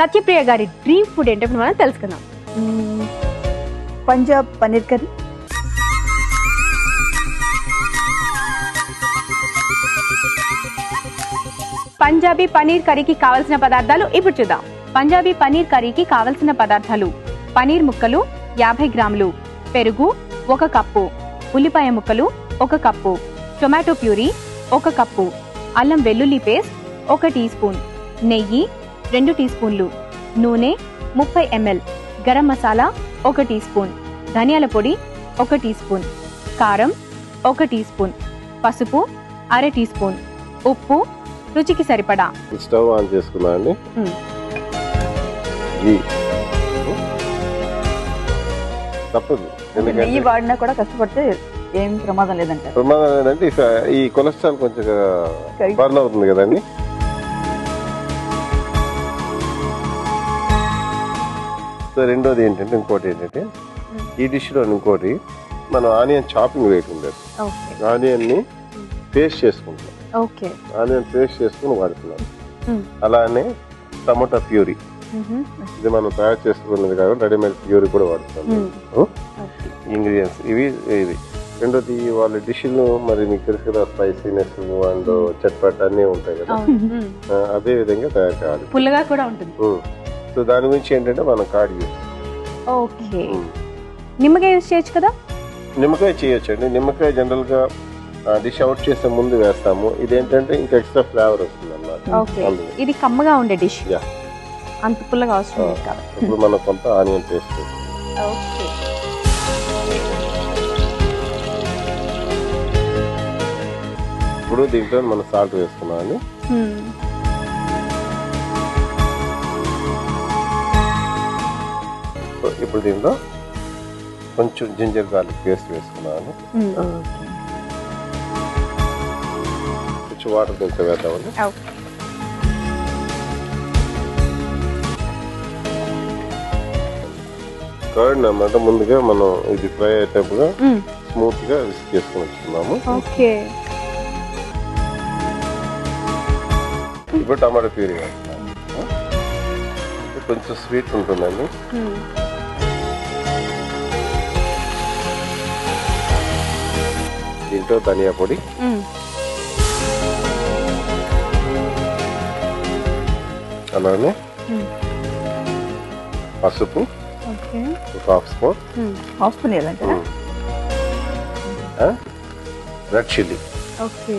సత్యప్రియ గారి dream food ఏంటో మనం తెలుసుకుందాం. పంజాబ్ పన్నీర్ కర్రీ. పంజాబీ పనీర్ కర్రీకి కావలసిన పదార్థాలు ఇప్పుడు చూద్దాం. పంజాబీ పనీర్ కర్రీకి కావలసిన పదార్థాలు పనీర్ ముక్కలు యాభై గ్రాములు పెరుగు ఒక కప్పు ఉల్లిపాయ ముక్కలు ఒక కప్పు టొమాటో ప్యూరీ ఒక కప్పు అల్లం వెల్లుల్లి పేస్ట్ ఒక టీ స్పూన్ నెయ్యి రెండు టీ స్పూన్లు నూనె ముప్పై ఎంఎల్ గరం మసాలా ఒక టీ స్పూన్ ధనియాల పొడి ఒక టీ స్పూన్ కారం ఒక టీ స్పూన్ పసుపు అర టీ స్పూన్ ఉప్పు రుచికి సరిపడా. స్టవ్ ఆన్ చేసుకున్నా అండి. తప్పదు. నెయ్యి వాడినా కూడా కష్టపడితే ఏం ప్రమాదం లేదంటారు. ప్రమాదం ఇక- ఈ కొలెస్ట్రాల్ కొంచెం బర్న్ అవుతుంది కదండి. సో రెండోది ఏంటంటే ఇంకోటి ఏంటంటే ఈ డిష్లో ఇంకోటి మనం ఆనియన్ చాపింగ్ వేయటం ఉండదు. ఓకే. ఆనియన్ని పేస్ట్ చేసుకుంటాం. ఓకే. ఆనియన్ పేస్ట్ చేసుకుని వాడుతున్నాం. అలానే టమాటా ప్యూరీ. ఇది మనం తయారు చేసుకున్నది కాబట్టి రెడీమేడ్ ప్యూరీ కూడా వాడుతాం ఇంగ్రీడియంట్స్. ఇవి ఇది రెండోది వాళ్ళ డిష్లు మరి మీకు తెలుసు కదా స్పైసీనెస్ అండ్ చట్పట్ అన్నీ ఉంటాయి కదా. అదే విధంగా తయారు కావాలి. పుల్లగా కూడా ఉంటుంది. సో దాని గురించి ఏంటంటే మనం కార్డ్ యూస్ ఓకే. నిమ్మకాయ యూస్ చేయొచ్చు కదా? నిమ్మకాయ చేయొచ్చండి. నిమ్మకాయ జనరల్గా డిష్ అవుట్ చేసే ముందు వేస్తాము. ఇదేంటంటే ఇంకా ఎక్స్ట్రా ఫ్లేవర్ వస్తుంది ఓకే. అన్నమాట ఇది కమ్మగా ఉండే డిష్. అంత పుల్లగా అవసరం ఇప్పుడు మనం కొంత ఆనియన్ పేస్ట్ ఓకే. ఇప్పుడు దీంట్లో మనం సాల్ట్ వేసుకున్నాం సో ఇప్పుడు దీంట్లో కొంచెం జింజర్ గార్లిక్ పేస్ట్ వేసుకున్నాను. కొంచెం వాటర్ కొంచెం వేద్దామండి కర్డ్ అన్నమాట ముందుగా మనం ఇది ఫ్రై అయ్యేటప్పుడు స్మూత్గా విస్క్ చేసుకుని వచ్చుకున్నాము ఇప్పుడు టమాటో ప్యూరీ వేస్తాము కొంచెం స్వీట్ ఉంటుందండి. దీంట్లో ధనియా పొడి. అలానే పసుపు. Half spoon. హాస్పిటల్ లేదంటారా రెడ్ చిల్లీ. ఓకే.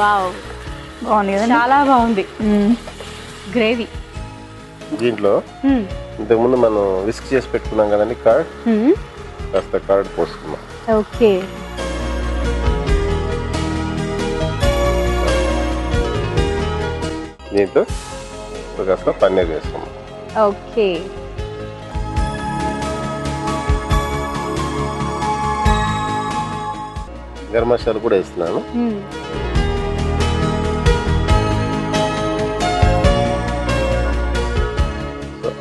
వావ్. బాగుంది కదండి? చాలా బాగుంది. గ్రేవీ. దీంట్లో ఇంతకుముందు మనం విస్క్ చేసి పెట్టుకున్నాం కదండి కర్డ్ కాస్త కర్డ్ పోసుకున్నాం. ఓకే. ఒక కాస్త పన్నీర్ వేసుకున్నాం. ఓకే. గరం మసాలా కూడా వేస్తున్నాను.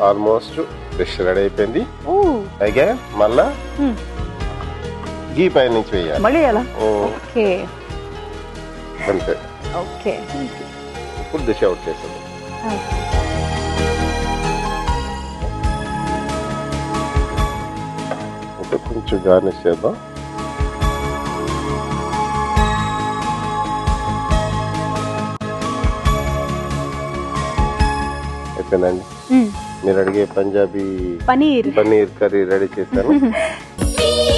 ఆల్మోస్ట్ ఫిష్ రెడీ అయిపోయింది. అయితే మళ్ళా గీ పైన నుంచి వేయాలి. మళ్ళీ ఓకే. అంతే. ఓకే. ఇప్పుడు డిష్ అవుట్ చేసాము ఇంకా కొంచెం గార్నిష్ చేద్దాం. అయిపోయిందండి? మీరు అడిగే పంజాబీ పనీర్. పన్నీర్ కర్రీ రెడీ చేశాను. మీ